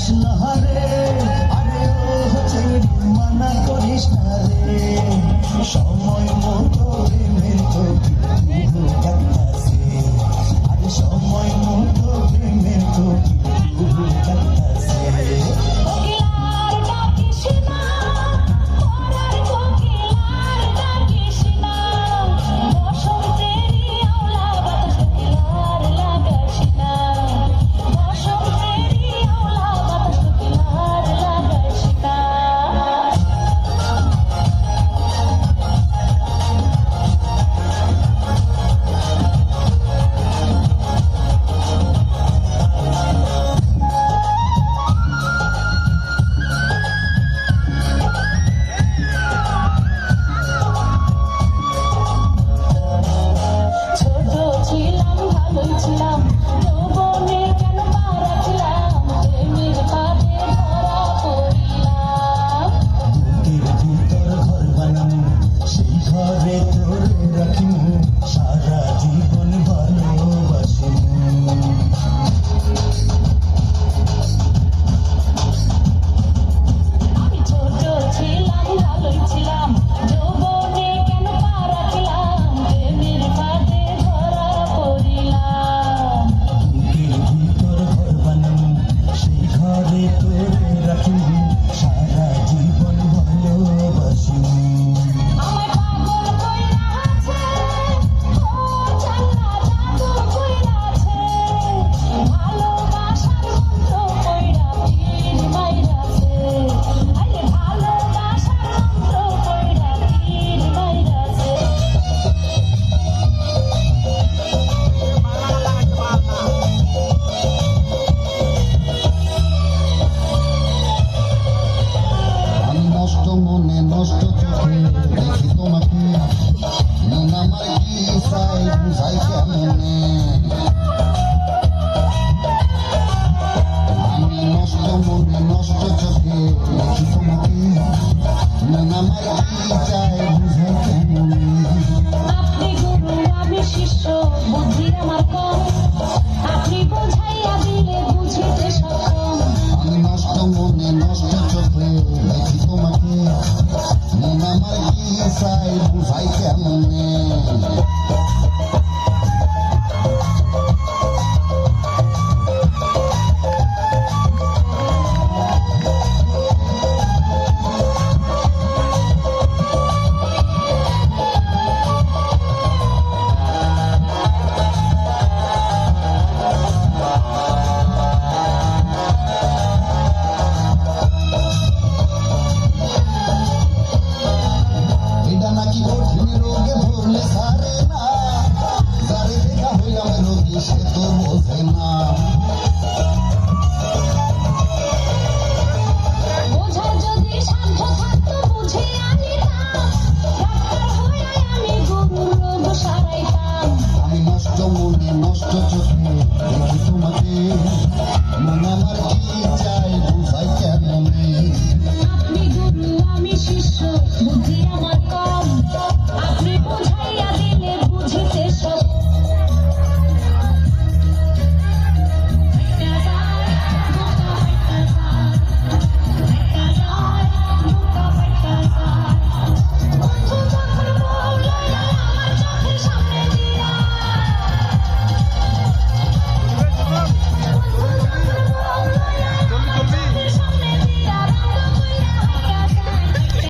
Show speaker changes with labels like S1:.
S1: করিস না রে আরে ও মানা করিস না রে। সময় মতো
S2: আমার